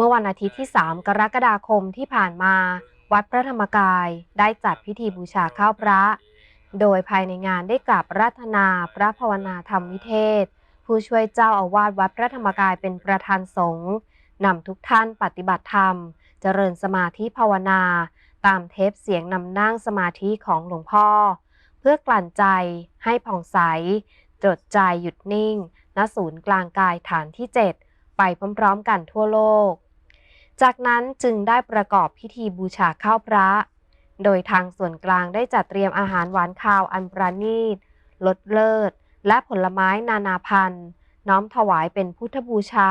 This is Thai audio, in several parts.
เมื่อวันอาทิตย์ที่ 3 กรกฎาคมที่ผ่านมา วัดพระธรรมกายได้จัดพิธีบูชาข้าวพระ โดยภายในงานได้กราบรัตนาพระภาวนาธรรมวิเทศ ผู้ช่วยเจ้าอาวาสวัดพระธรรมกายเป็นประธานสงฆ์นำทุกท่านปฏิบัติธรรม เจริญสมาธิภาวนา ตามเทปเสียงนำนั่งสมาธิของหลวงพ่อ เพื่อกลั่นใจให้ผ่องใส จดใจหยุดนิ่ง ณศูนย์กลางกายฐานที่ 7 ไปพร้อมๆกันทั่วโลก จากนั้นจึงได้ประกอบพิธีบูชาข้าวพระ โดยทางส่วนกลางได้จัดเตรียมอาหารหวานคาวอันประณีตลดเลิศ และผลไม้นานาพันธุ์ น้อมถวายเป็นพุทธบูชา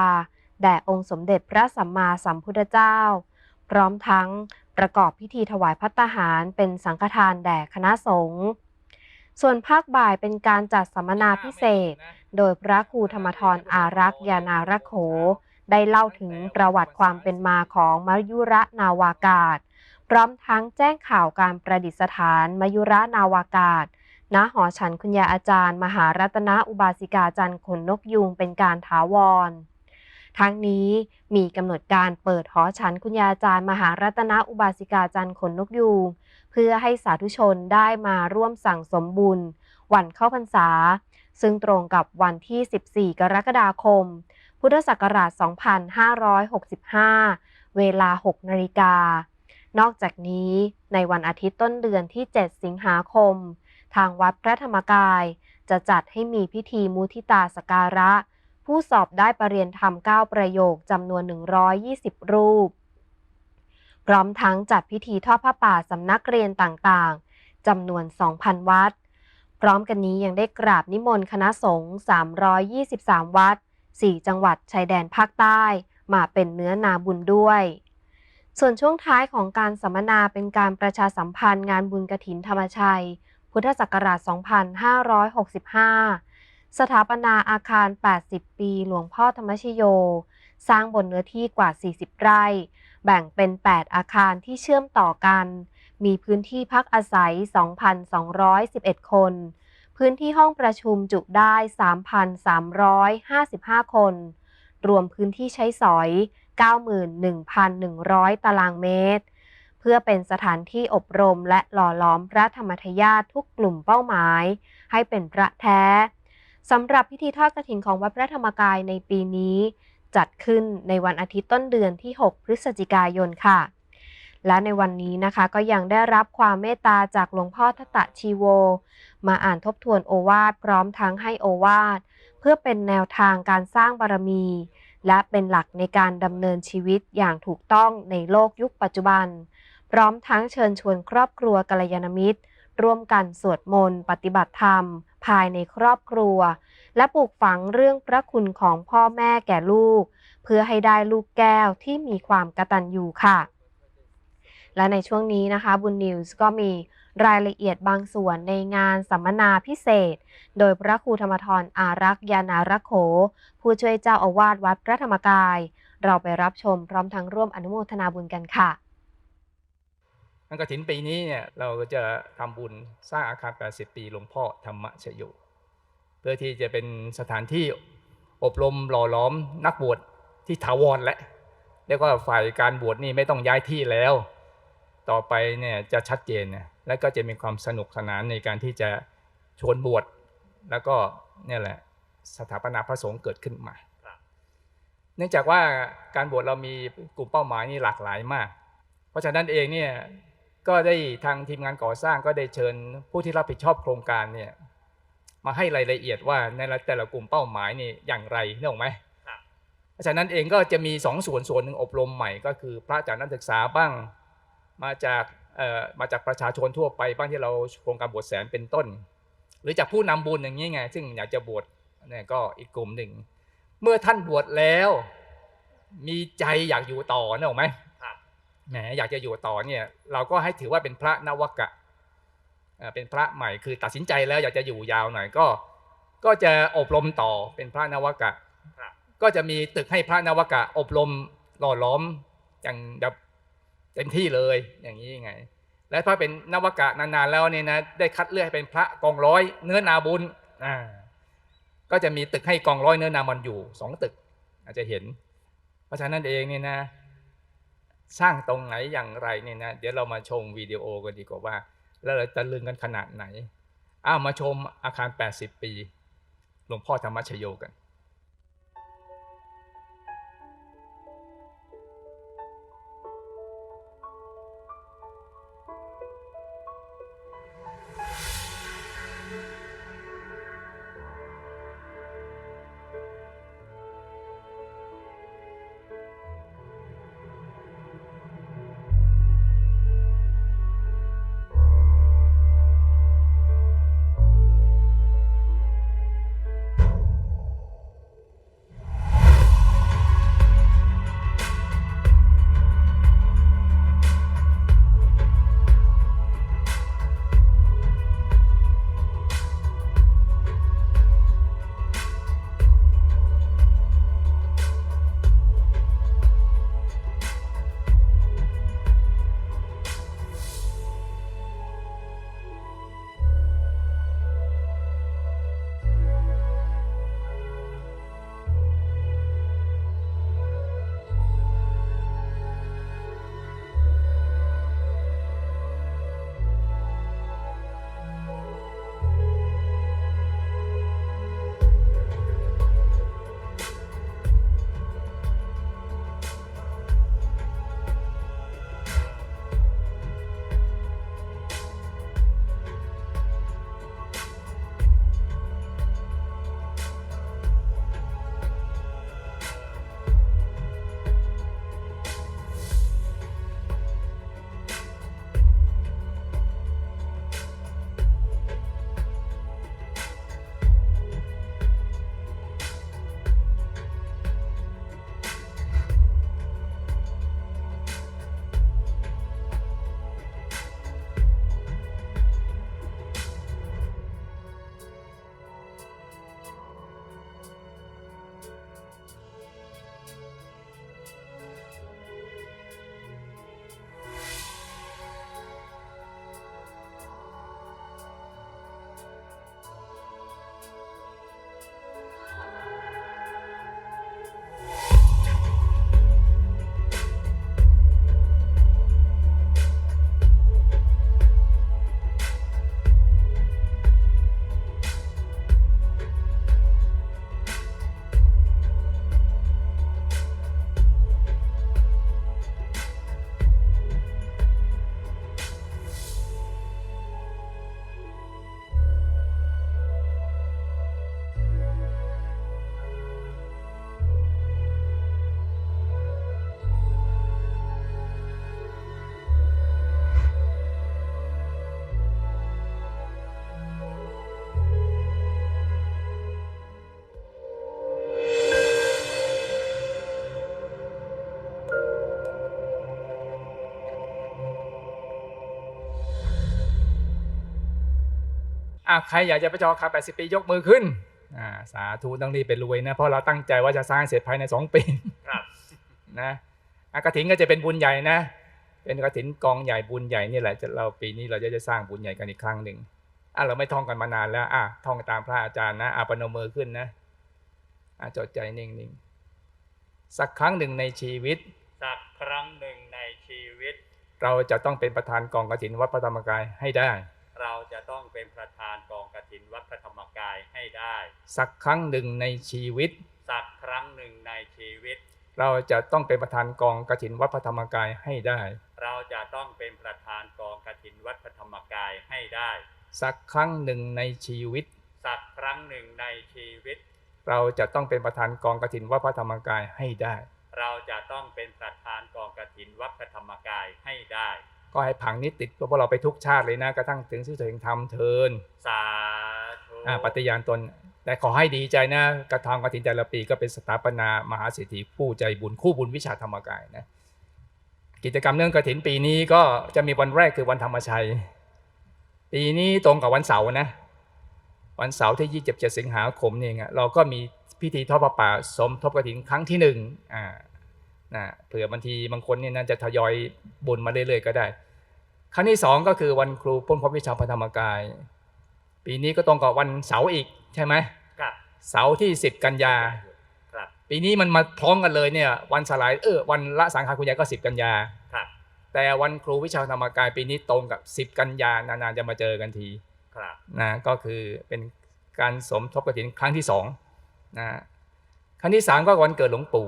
แด่องค์สมเด็จพระสัมมาสัมพุทธเจ้า พร้อมทั้งประกอบพิธีถวายพัตตาหารเป็นสังฆทานแด่คณะสงฆ์ส่วนภาคบ่ายเป็นการจัดสัมมนาพิเศษ โดยพระครูธรรมทรอารักษ์ยานารโข ได้เล่าถึงประวัติความเป็นมาของมายุระนาวากาศ พร้อมทั้งแจ้งข่าวการประดิษฐานมายุระนาวากาศณหอฉันคุณยาอาจารย์ มหารัตนอุบาสิกาจันทร์ขนนกยูงเป็นการถาวร ทั้งนี้มีกำหนดการเปิดหอฉันคุณยาอาจารย์ มหารัตนอุบาสิกาจันทร์ขนนกยูงเพื่อให้สาธุชนได้มาร่วมสั่งสมบุญวันเข้าพรรษา ซึ่งตรงกับวันที่ 14 กรกฎาคม พุทธศักราช 2565 เวลา 6 นาฬิกา นอกจากนี้ในวันอาทิตย์ต้นเดือนที่ 7 สิงหาคม ทางวัดพระธรรมกาย จะจัดให้มีพิธีมุทิตาสการะ ผู้สอบได้ประเรียนธรรม 9 ประโยคจำนวน 120 รูป พร้อมทั้งจัดพิธีทอดผ้าป่าสำนักเรียนต่างๆจำนวน 2,000 วัด พร้อมกันนี้ยังได้กราบนิมนต์คณะสงฆ์323 วัด 4 จังหวัดชายแดนภาคใต้ มาเป็นเนื้อนาบุญด้วย ส่วนช่วงท้ายของการสัมมนาเป็นการประชาสัมพันธ์งานบุญกฐินธรรมชัย พุทธศักราช 2565 สถาปนาอาคาร 80 ปี หลวงพ่อธรรมชโย สร้างบนเนื้อที่กว่า 40 ไร่ แบ่งเป็น 8 อาคารที่เชื่อมต่อกัน มีพื้นที่พักอาศัย 2,211 คน พื้นที่ห้องประชุมจุได้ 3,355 คน รวมพื้นที่ใช้สอย 91,100 ตารางเมตร เพื่อเป็นสถานที่อบรมและหล่อล้อมพระธรรมทายาททุกกลุ่มเป้าหมาย ให้เป็นพระแท้สำหรับพิธีทอดกฐินของวัดพระธรรมกายในปีนี้ จัดขึ้นในวันอาทิตย์ต้นเดือนที่ 6 พฤศจิกายนค่ะ และในวันนี้นะคะก็ยังได้รับความเมตตาจากหลวงพ่อทัตตะชีโว มาอ่านทบทวนโอวาทพร้อมทั้งให้โอวาทเพื่อเป็นแนวทางการสร้างบารมี และเป็นหลักในการดำเนินชีวิตอย่างถูกต้องในโลกยุคปัจจุบัน พร้อมทั้งเชิญชวนครอบครัวกัลยาณมิตร ร่วมกันสวดมนต์ปฏิบัติธรรม ภายในครอบครัว และปลูกฝังเรื่องพระคุณของพ่อแม่แก่ลูก เพื่อให้ได้ลูกแก้วที่มีความกตัญญูค่ะ และในช่วงนี้นะคะบุญนิวส์ก็มีรายละเอียดบางส่วนในงานสัมมนาพิเศษ โดยพระครูธรรมทรอารักษ์ยานารโข ผู้ช่วยเจ้าอาวาสวัดพระธรรมกาย เราไปรับชมพร้อมทั้งร่วมอนุโมทนาบุญกันค่ะงานกฐินปีนี้เนี่ยเราก็จะทำบุญสร้างอาคาร 80 ปีหลวงพ่อธรรมชโยเพื่อที่จะเป็นสถานที่อบรมหล่อหล้อมนักบวชที่ถาวรและแล้วก็ฝ่ายการบวชนี่ไม่ต้องย้ายที่แล้ว ต่อไปเนี่ยจะชัดเจนนะและก็จะมีความสนุกสนานในการที่จะชวนบวชแล้วก็เนี่ยแหละสถาปนาพระสงฆ์เกิดขึ้นมา เนื่องจากว่าการบวชเรามีกลุ่มเป้าหมายนี่หลากหลายมาก เพราะฉะนั้นเองเนี่ยก็ได้ทางทีมงานก่อสร้างก็ได้เชิญผู้ที่รับผิดชอบโครงการเนี่ยมาให้รายละเอียดว่าในแต่ละกลุ่มเป้าหมายนี่อย่างไรนึกออกไหมเพราะฉะนั้นเองก็จะมีสองส่วนส่วนหนึ่งอบรมใหม่ก็คือพระจากนักศึกษาบ้าง มาจากเอ่อมาจากประชาชนทั่วไปบ้างที่เราโครงการบวชแสนเป็นต้น หรือจากผู้นำบุญอย่างนี้ไง ซึ่งอยากจะบวชเนี่ยก็อีกกลุ่มหนึ่ง เมื่อท่านบวชแล้ว มีใจอยากอยู่ต่อนึกออกไหมแหมอยากจะอยู่ต่อเนี่ย เราก็ให้ถือว่าเป็นพระนวกะเอ่อเป็นพระใหม่คือตัดสินใจแล้วอยากจะอยู่ยาวหน่อยก็ ก็จะอบรมต่อเป็นพระนวกะ ก็จะมีตึกให้พระนวกะ อบรมหล่อล้อมอย่างแบบ เต็มที่เลยอย่างนี้ไง และถ้าเป็นนวกะนานๆแล้วเนี่ยนะได้คัดเลือกให้เป็นพระกองร้อยเนื้อนาบุญอ่าก็จะมีตึกให้กองร้อยเนื้อนามันอยู่สองตึก อาจจะเห็น เพราะฉะนั้นเองเนี่ยนะสร้างตรงไหนอย่างไรเนี่ยนะเดี๋ยวเรามาชมวิดีโอกันดีกว่าว่า แล้วเราตะลึงกันขนาดไหนอ้าวมาชมอาคาร 80 ปีหลวงพ่อธรรมชโยกัน ใครอยากจะไปจองอาคาร80ปียกมือขึ้นอ่าสาธุต้องรีบไปรวยนะ เพราะเราตั้งใจว่าจะสร้างเสร็จภายใน2ปีครับนะอากฐินก็จะเป็นบุญใหญ่นะ เป็นกฐินกองใหญ่บุญใหญ่นี่แหละจะเราปีนี้เราจะจะสร้างบุญใหญ่กันอีกครั้งหนึ่งอะเราไม่ท่องกันมานานแล้วอะท่องตามพระอาจารย์นะอะปนมมือขึ้นนะอะจดใจนิ่งๆสักครั้งหนึ่งในชีวิต สักครั้งหนึ่งในชีวิต เราจะต้องเป็นประธานกองกฐินวัดพระธรรมกายให้ได้ เราจะต้องเป็นประธานกองกฐินวัดพระธรรมกายให้ได้ สักครั้งหนึ่งในชีวิต สักครั้งหนึ่งในชีวิต เราจะต้องเป็นประธานกองกฐินวัดพระธรรมกายให้ได้ เราจะต้องเป็นประธานกองกฐินวัดพระธรรมกายให้ได้ สักครั้งหนึ่งในชีวิต สักครั้งหนึ่งในชีวิต เราจะต้องเป็นประธานกองกฐินวัดพระธรรมกายให้ได้ เราจะต้องเป็นประธานกองกฐินวัดพระธรรมกายให้ได้ ก็ให้ผังนี้ติดเพราะเราไปทุกชาติเลยนะกระทั่งถึงที่ถึงธรรมเทินสาธุอ่าปฏิญาณตน แต่ขอให้ดีใจนะกระทำกฐินแต่ละปีก็เป็นสถาปนามหาเศรษฐีผู้ใจบุญคู่บุญวิชาธรรมกายนะกิจกรรมเรื่องกฐินปีนี้ก็จะมีวันแรกคือวันธรรมชัย ปีนี้ตรงกับวันเสาร์นะ วันเสาร์ที่ 27 สิงหาคมนี่เองอะเราก็มีพิธีทอดพระป่าสมทบกฐินครั้งที่หนึ่งอ่านะเผื่อบางทีบางคนเนี่ยน่าจะทยอยบุญมาเรื่อยๆก็ได้ ครั้งที่สองก็คือวันครูพ้นพบวิชาพระธรรมกาย ปีนี้ก็ตรงกับวันเสาร์อีกใช่ไหมครับเสาร์ที่10กันยาครับปีนี้มันมาพร้อมกันเลยเนี่ยวันสลายเออวันละสังขารคุณยายก็10กันยาครับแต่วันครูวิชาธรรมกาย ปีนี้ตรงกับ10กันยานานๆจะมาเจอกันทีครับนะก็คือเป็นการสมทบกฐินครั้งที่สองนะครั้งที่สามก็วันเกิดหลวงปู่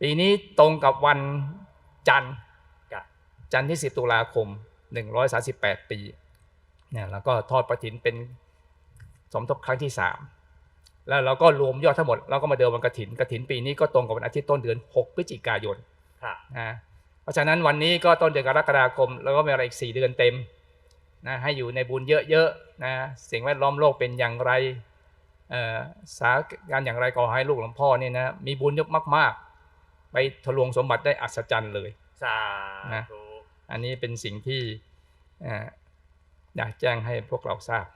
ปีนี้ตรงกับวันจันทร์ครับ จันทร์ที่ 10 ตุลาคม 138 ปีเนี่ยแล้วก็ทอดประถินเป็นสมทบครั้งที่สามแล้วเราก็รวมยอดทั้งหมดเราก็มาเดินวันกฐินกฐินปีนี้ก็ตรงกับวันอาทิตย์ต้นเดือน 6 พฤศจิกายนครับนะเพราะฉะนั้นวันนี้ก็ต้นเดือนกรกฎาคม แล้วก็มีอะไรอีก 4 เดือนเต็มนะให้อยู่ในบุญเยอะๆนะสิ่งแวดล้อมโลกเป็นอย่างไรเอ่อสาการอย่างไรก็ให้ลูกหลวงพ่อเนี่ยนะมีบุญเยอะมากๆ ไปทะลวงสมบัติได้อัศจรรย์เลยสานะธุ อันนี้เป็นสิ่งที่อยากแจ้งให้พวกเราทราบ